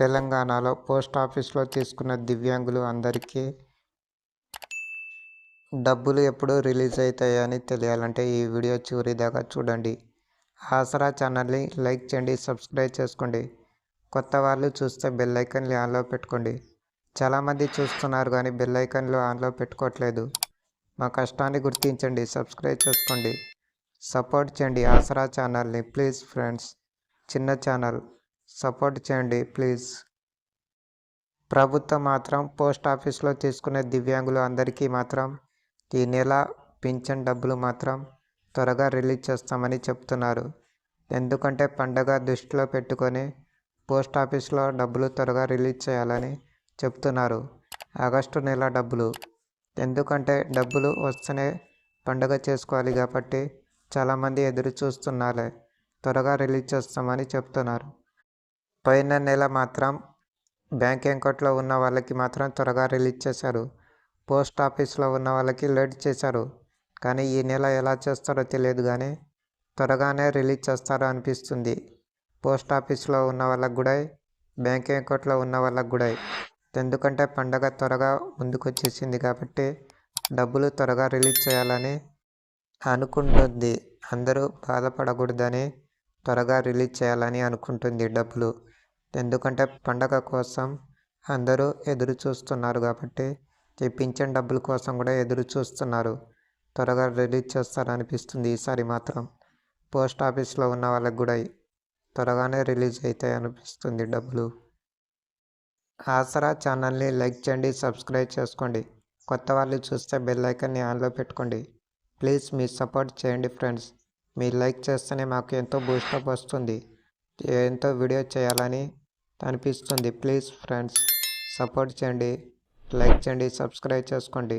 తెలంగాణలో పోస్ట్ ఆఫీస్లో తీసుకున్న దివ్యాంగులు అందరికీ డబ్బులు ఎప్పుడు రిలీజ్ అవుతాయని తెలియాలంటే ఈ వీడియో చివరి దాకా చూడండి. ఆసరా ఛానల్ని లైక్ చేయండి సబ్స్క్రైబ్ చేసుకోండి. కొత్త వాళ్ళు చూస్తే బెల్ ఆన్లో పెట్టుకోండి. చాలామంది చూస్తున్నారు కానీ బెల్ ఐకన్లు ఆన్లో పెట్టుకోవట్లేదు. మా కష్టాన్ని గుర్తించండి సబ్స్క్రైబ్ చేసుకోండి. సపోర్ట్ చేయండి ఆసరా ఛానల్ని ప్లీజ్ ఫ్రెండ్స్. చిన్న ఛానల్. సపోర్ట్ చేయండి ప్లీజ్. ప్రభుత్వం మాత్రం పోస్ట్ ఆఫీస్లో తీసుకునే దివ్యాంగులు అందరికీ మాత్రం ఈ నెల పింఛన్ డబ్బులు మాత్రం త్వరగా రిలీజ్ చేస్తామని చెప్తున్నారు. ఎందుకంటే పండగ దృష్టిలో పెట్టుకొని పోస్ట్ ఆఫీస్లో డబ్బులు త్వరగా రిలీజ్ చేయాలని చెప్తున్నారు. ఆగస్టు నెల డబ్బులు. ఎందుకంటే డబ్బులు వస్తేనే పండగ చేసుకోవాలి కాబట్టి చాలామంది ఎదురు చూస్తున్నారే త్వరగా రిలీజ్ చేస్తామని చెప్తున్నారు. పోయిన నెల మాత్రం బ్యాంక్ అకౌంట్లో ఉన్న వాళ్ళకి మాత్రం త్వరగా రిలీజ్ చేశారు. పోస్ట్ ఆఫీస్లో ఉన్న వాళ్ళకి లేట్ చేశారు. కానీ ఈ నెల ఎలా చేస్తారో తెలియదు కానీ త్వరగానే రిలీజ్ చేస్తారో అనిపిస్తుంది. పోస్ట్ ఆఫీస్లో ఉన్న వాళ్ళకు కూడా బ్యాంక్ అకౌంట్లో ఉన్న వాళ్ళకు కూడా. ఎందుకంటే పండగ త్వరగా ముందుకు వచ్చేసింది కాబట్టి డబ్బులు త్వరగా రిలీజ్ చేయాలని అనుకుంటుంది. అందరూ బాధపడకూడదని త్వరగా రిలీజ్ చేయాలని అనుకుంటుంది డబ్బులు. ఎందుకంటే పండగ కోసం అందరూ ఎదురు చూస్తున్నారు కాబట్టి ఈ పింఛన్ డబ్బుల కోసం కూడా ఎదురు చూస్తున్నారు. త్వరగా రిలీజ్ చేస్తారనిపిస్తుంది ఈసారి మాత్రం. పోస్ట్ ఆఫీస్లో ఉన్న వాళ్ళకి కూడా త్వరగానే రిలీజ్ అవుతాయి అనిపిస్తుంది డబ్బులు. ఆసరా ఛానల్ని లైక్ చేయండి సబ్స్క్రైబ్ చేసుకోండి. కొత్త వాళ్ళు చూస్తే బెల్ ఐకన్ని ఆన్లో పెట్టుకోండి. ప్లీజ్ మీ సపోర్ట్ చేయండి ఫ్రెండ్స్. మీరు లైక్ చేస్తేనే మాకు ఎంతో బూస్టప్ వస్తుంది. ఎంతో వీడియో చేయాలని అనిపిస్తుంది. ప్లీజ్ ఫ్రెండ్స్ సపోర్ట్ చేయండి లైక్ చేయండి సబ్స్క్రైబ్ చేసుకోండి.